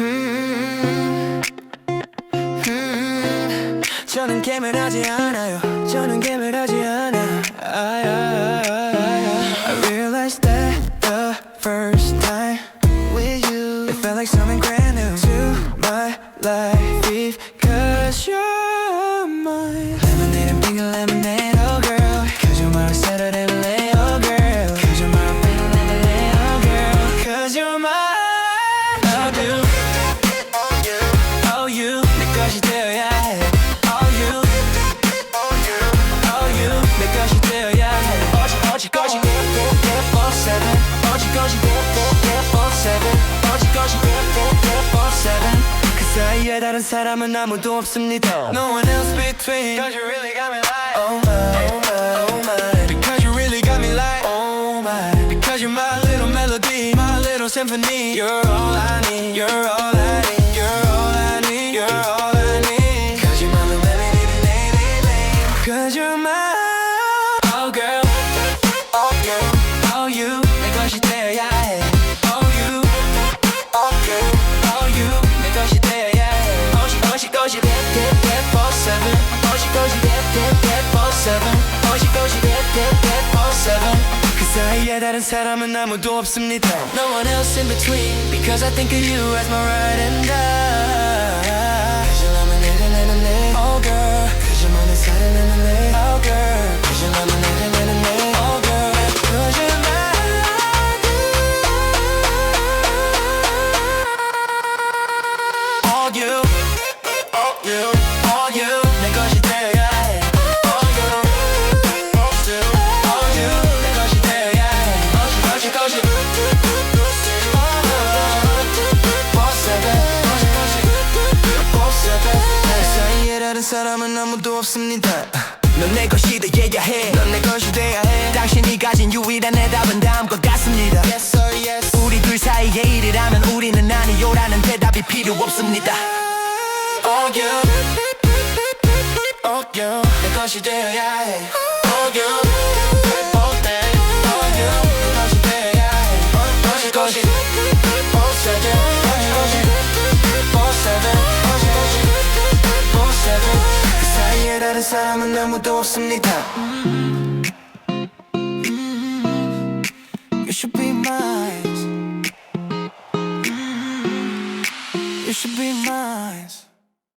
음, 음, 저는 게임을 하지 않아요. 저는 게임을 하지 않아. I, I, I, I realized that the first time with you, it felt like something brand new to my life. 것이 되어야 해. Oh you. Oh you. 내 것이 되어야 해. 오직 오직 것이 for seven. 오직 것이 for seven. 오직 것이 for seven. 그 사이에 다른 사람은 아무도 없습니다. No one else between. Cause you really got me like. Oh my, oh my, oh my. Because you really got me like. Oh my. Because you're my little melody, my little symphony. You're all I need. You're all I need. 7 그 사이에 다른 사람은 dope 없습니다 No one else in between Because I think of you as my right and die. 사람은 아무도 없습니다. 넌 내 것이 되어야 해. 넌 내 것이 돼야 해. 당신이 가진 유일한 해답은 다음과 같습니다. Yes sir, yes. 우리 둘 사이에 일이라면 우리는 아니요라는 대답이 필요 없습니다. Oh you. Oh you. 내 것이 되어야 해. Oh you. 사람은 아무도 없습니다. You should be mine. You should be mine.